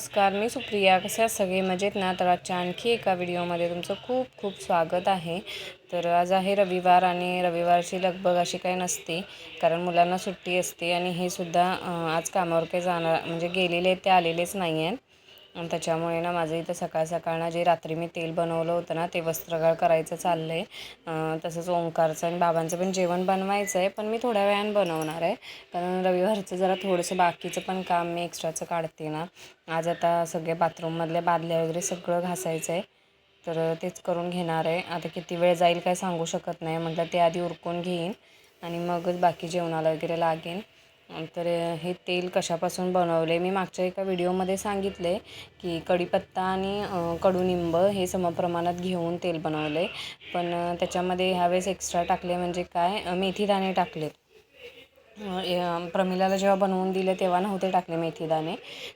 नमस्कार मी सुप्रिया. कसे सगळे? मजेत ना? तर आजच्या आणखी एका व्हिडिओमध्ये तुमचं खूप खूप स्वागत आहे. तर आज आहे रविवार आणि रविवारची लगबग अशी काही नसते कारण मुलांना सुट्टी असते आणि हे सुद्धा आज कामावर काही जाणार म्हणजे गेलेले आहेत ते आलेलेच नाही आहेत त्याच्यामुळे ना माझं इथं सकाळ सकाळ ना जे रात्री मी तेल बनवलं होतं ना ते वस्त्रगाळ करायचं चाललं आहे तसंच ओंकारचं आणि बाबांचं पण जेवण बनवायचं आहे पण मी थोड्या वेळानं बनवणार आहे. कारण रविवारचं जरा थोडंसं बाकीचं पण काम मी एक्स्ट्राचं काढते ना. आज आता सगळे बाथरूममधल्या बादल्या वगैरे सगळं घासायचं आहे तर तेच करून घेणार आहे. आता किती वेळ जाईल काय सांगू शकत नाही. म्हटलं ते आधी उरकून घेईन आणि मगच बाकी जेवणाला वगैरे लागेन. तर हे तेल कशापासून बनवले मी मागच्या एका व्हिडिओमध्ये सांगितले की कढीपत्ता आणि कडुनिंब हे समप्रमाणात घेऊन तेल बनवले पण त्याच्यामध्ये ह्यावेळेस एक्स्ट्रा टाकले म्हणजे काय? मेथी दाणे टाकलेत. प्रमिलाला जेव्हा बनवून दिले तेव्हा नव्हते टाकले मेथी दाणे.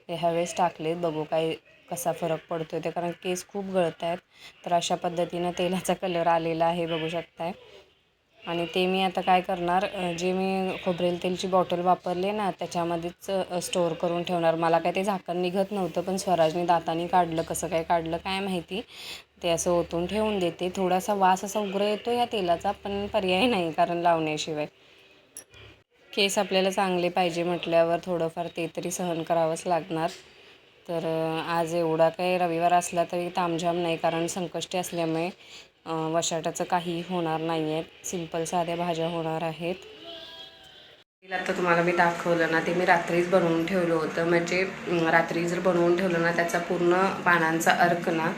ते ह्यावेळेस टाकलेत. बघू काय कसा फरक पडतो ते. कारण केस खूप गळत आहेत तर अशा पद्धतीनं तेलाचा कलर आलेला आहे बघू शकताय. आणि ते मी आता काय करणार जे मी खोबरेल तेलची बॉटल वापरले ना त्याच्यामध्येच स्टोअर करून ठेवणार. मला काय ते झाकण निघत नव्हतं पण स्वराजने दाताने काढलं कसं काय काढलं काय माहिती. ते असं ओतून ठेवून देते. थोडासा वास असा उग्र येतो या तेलाचा पण पर्याय नाही कारण लावण्याशिवाय. केस आपल्याला चांगले पाहिजे म्हटल्यावर थोडंफार ते तरी सहन करावंच लागणार. तर आज एवढा काही रविवार असला तरी तामझाम नाही कारण संकष्टी असल्यामुळे वशाटाचं काही होणार नाही आहेत सिंपल साध्या भाज्या होणार आहेत. आता तुम्हाला मी दाखवलं ना ते मी रात्रीच बनवून ठेवलं होतं. म्हणजे रात्री जर बनवून ठेवलं ना त्याचा पूर्ण पानांचा अर्क ना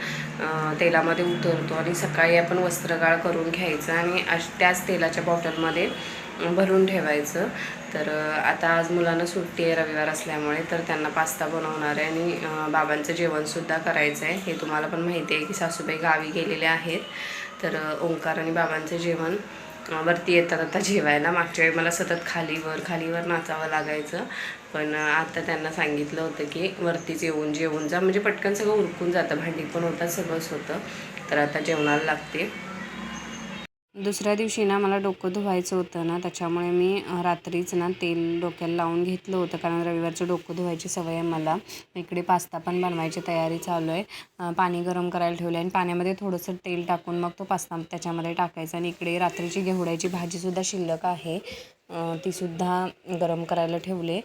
तेलामध्ये उतरतो आणि सकाळी आपण वस्त्रगाळ करून घ्यायचं आणि अश त्याच तेलाच्या बॉटलमध्ये भरून ठेवायचं. तर आता आज मुलांना सुट्टी आहे रविवार असल्यामुळे तर त्यांना पास्ता बनवणार आहे आणि बाबांचं जेवणसुद्धा करायचं आहे हे तुम्हाला पण माहिती आहे की सासूबाई गावी गेलेले आहेत. तर ओंकार आणि बाबांचं जेवण वरती येतात आता जेवायला. मागच्या वेळी मला सतत खालीवर खालीवर नाचावं लागायचं. पण आता त्यांना सांगितलं होतं की वरतीच येऊन जेवून जा. म्हणजे पटकन सगळं उरकून जातं. भांडी पण होतात सगळंच होतं. तर आता जेवणाला लागते. दुसऱ्या दिवशी ना मला डोकं धुवायचं होतं ना त्याच्यामुळे मी रात्रीच ना तेल डोक्याला लावून घेतलं होतं कारण रविवारचं डोकं धुवायची सवय आहे मला. इकडे पास्ता पण बनवायची तयारी चालू आहे. पाणी गरम करायला ठेवलं आहे आणि पाण्यामध्ये थोडंसं तेल टाकून मग तो पास्ता त्याच्यामध्ये टाकायचा आणि इकडे रात्रीची घेवड्याची भाजीसुद्धा शिल्लक आहे. तीसुद्धा गरम करायला ठेवले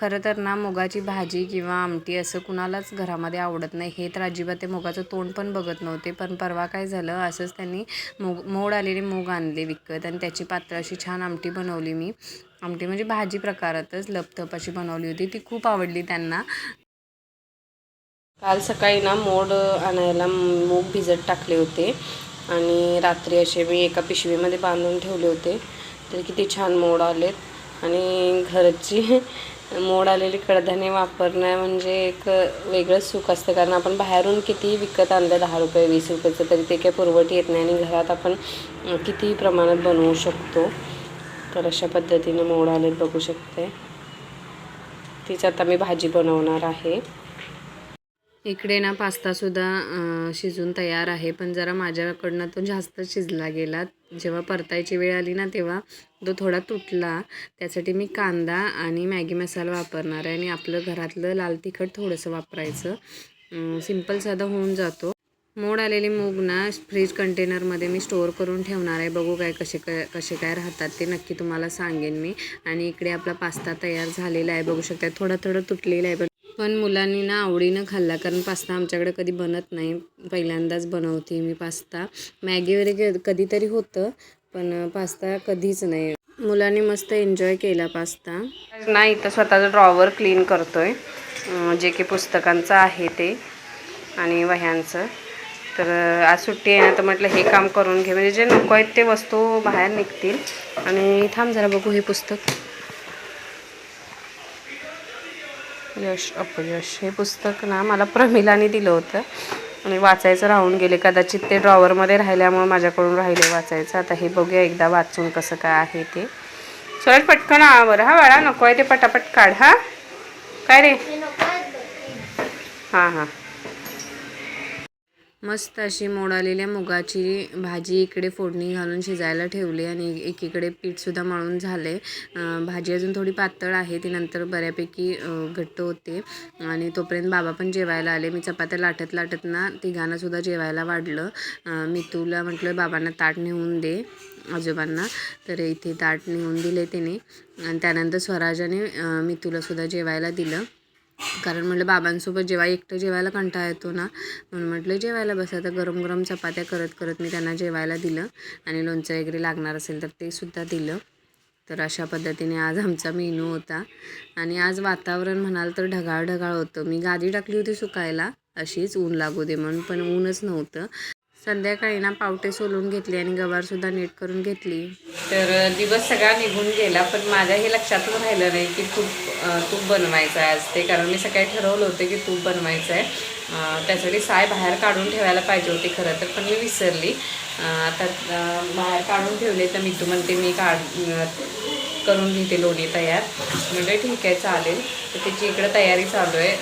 खरं तर ना मुगाची भाजी किंवा आमटी असं कुणालाच घरामध्ये आवडत नाही. हे तर अजिबात ते मुगाचं तोंड पण बघत नव्हते. पण परवा काय झालं असंच त्यांनी मूग मोड आलेले मूग आणले विकत आणि त्याची पात्र अशी छान आमटी बनवली मी. आमटी म्हणजे भाजी प्रकारातच लपथप अशी बनवली होती. ती खूप आवडली त्यांना. काल सकाळी ना मोड आणायला मूग भिजत टाकले होते आणि रात्री असे मी एका पिशवीमध्ये बांधून ठेवले होते. तर किती छान मोड आलेत आणि घरची मोड आलेली कडधान्ये वापरणं म्हणजे एक वेगळंच सुख असतं. कारण आपण बाहेरून कितीही विकत आणलं दहा रुपये वीस रुपयाचं तरी ते काही पुरवठी येत नाही आणि घरात आपण कितीही प्रमाणात बनवू शकतो. तर अशा पद्धतीने मोड आलेत बघू शकते तीच आता मी भाजी बनवणार आहे. इकडे ना पास्तासुद्धा शिजून तयार आहे. पण जरा माझ्याकडनं तो जास्त शिजला गेला जेव्हा परतायची वेळ आली ना तेव्हा तो थोडा तुटला. त्यासाठी मी कांदा आणि मॅगी मसाला वापरणार आहे आणि आपलं घरातलं लाल तिखट थोडंसं वापरायचं. सिंपल सिंपल साधा होऊन जातो. मोड आलेली मूग ना फ्रीज कंटेनरमध्ये मी स्टोअर करून ठेवणार आहे. बघू काय कसे काय कसे काय राहतात ते नक्की तुम्हाला सांगेन मी. आणि इकडे आपला पास्ता तयार झालेला आहे. बघू शकता थोडं थोडं तुटलेलं आहे पण पण मुलांनी ना आवडीनं खाल्ला कारण पास्ता आमच्याकडे कधी बनत नाही. पहिल्यांदाच बनवते मी पास्ता. मॅगी वगैरे कधीतरी होतं पण पास्ता कधीच नाही. मुलांनी मस्त एन्जॉय केला पास्ता. नाही तर स्वतःचं ड्रॉवर क्लीन करतोय. जे की पुस्तकांचं आहे ते आणि वह्यांचं. तर आज सुट्टी आहे ना तर म्हटलं हे काम करून घे. म्हणजे जे नको आहेत ते वस्तू बाहेर निघतील. आणि थांब जरा बघू हे पुस्तक. यश अपयश हे पुस्तक ना मला प्रमिलाने दिलं होतं. आणि वाचायचं राहून गेले. कदाचित ते ड्रॉवरमध्ये राहिल्यामुळे माझ्याकडून राहिले वाचायचं. आता हे बघूया एकदा वाचून कसं काय आहे ते. सरळ पटकन बरं हा बाळा नको आहे ते पटापट काढ. हा? काय रे? हां हां. मस्त अशी मोड आलेल्या मुगाची भाजी इकडे फोडणी घालून शिजायला ठेवली आणि एकीकडे पीठसुद्धा मळून झाले. भाजी अजून थोडी पातळ आहे ती नंतर बऱ्यापैकी घट्ट होते. आणि तोपर्यंत बाबा पण जेवायला आले. मी चपात्या लाटत लाटत ना तिघांनासुद्धा जेवायला वाढलं. मी तुला म्हटलं बाबांना ताट नेऊन दे आजोबांना. तर इथे ताट नेऊन दिले त्याने. आणि त्यानंतर स्वराजाने मी तुलासुद्धा जेवायला दिलं. कारण म्हटलं बाबांसोबत जेव्हा एकटं जेवायला कंटाळा येतो ना म्हणून म्हटलं जेवायला बसा. तर गरम गरम चपात्या करत करत मी त्यांना जेवायला दिलं आणि लोणचं वगैरे लागणार असेल तर ते सुद्धा दिलं. तर अशा पद्धतीने आज आमचा मेनू होता. आणि आज वातावरण म्हणाल तर ढगाळ ढगाळ होतं. मी गादी टाकली होती सुकायला अशीच ऊन लागू दे म्हणून पण ऊनच नव्हतं. संध्याकाळी ना पावटे सोलून घेतली आणि गवारसुद्धा नीट करून घेतली. तर दिवस सगळा निघून गेला पण माझ्या हे लक्षातच राहिलं नाही की खूप तूप बनवायचं आहे आज. ते कारण मी सकाळी ठरवलं होतं की तूप बनवायचं आहे. त्यासाठी साय बाहेर काढून ठेवायला पाहिजे होती खरं तर पण मी विसरली. आता बाहेर काढून ठेवले तर मी तू म्हणते मी काढ करून घेते लोणी तयार. म्हणजे ठीक आहे चालेल. तर त्याची इकडं तयारी चालू आहे.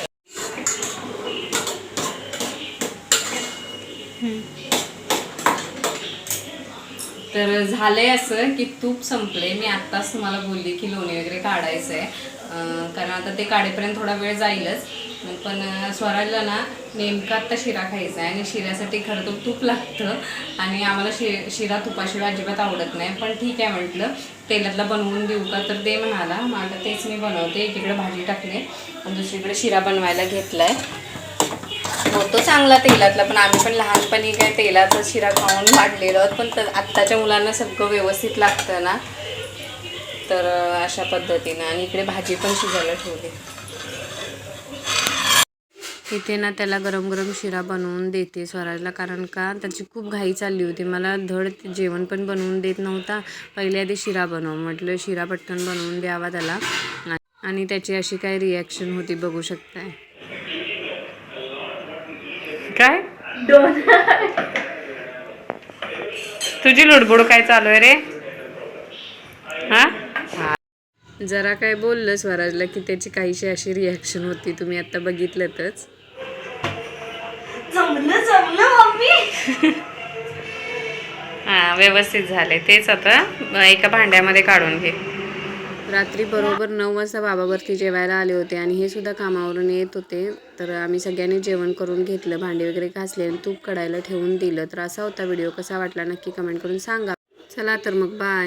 तर झालंय असं की तूप संपले मी आत्ताच तुम्हाला बोलली की लोणी वगैरे काढायचं आहे कारण आता ते काढेपर्यंत थोडा वेळ जाईलच. पण स्वराजला ना नेमका आत्ता शिरा खायचा आहे आणि शिऱ्यासाठी खरं तर तूप लागतं. आणि आम्हाला शि शिरा तुपाशिवाय अजिबात आवडत नाही. पण ठीक आहे म्हटलं तेलातला बनवून देऊ का? तर दे म्हणाला. मग आता तेच मी बनवते. एकीकडे भाजी टाकले आणि दुसरीकडे शिरा बनवायला घेतलाय. होतो चांगला तेलातला पण आम्ही पण लहानपणी काय तेलाचा शिरा खाऊन वाढलेलो आहोत. पण तर आत्ताच्या मुलांना सगळं व्यवस्थित लागतं ना. तर अशा पद्धतीनं. आणि इकडे भाजी पण शिजायला ठेवली. इथे ना त्याला गरम गरम शिरा बनवून देते स्वराजला कारण का? त्याची खूप घाई चालली होती. मला धड जेवण पण बनवून देत नव्हता. पहिले आधी शिरा बनव म्हटलं शिरा पटकन बनवून द्यावा त्याला. आणि त्याची अशी काय रिॲक्शन होती बघू शकताय. काय? तुझी लुडबुड काय चालू आहे रे? हा? जरा काय बोललं स्वराजला की त्याची काहीशी अशी रिॲक्शन होती तुम्ही आता बघितलंतच. हा व्यवस्थित झाले. तेच आता एका भांड्यामध्ये काढून घे. रात्री बरोबर नऊ वाजता बाबावरती जेवायला आले होते आणि हे सुद्धा कामावरून येत होते. तर आम्ही सगळ्यांनी जेवण करून घेतलं भांडी वगैरे घासले आणि तूप कढायला ठेवून दिलं. तर असा होता व्हिडिओ. कसा वाटला नक्की कमेंट करून सांगा. चला तर मग बाय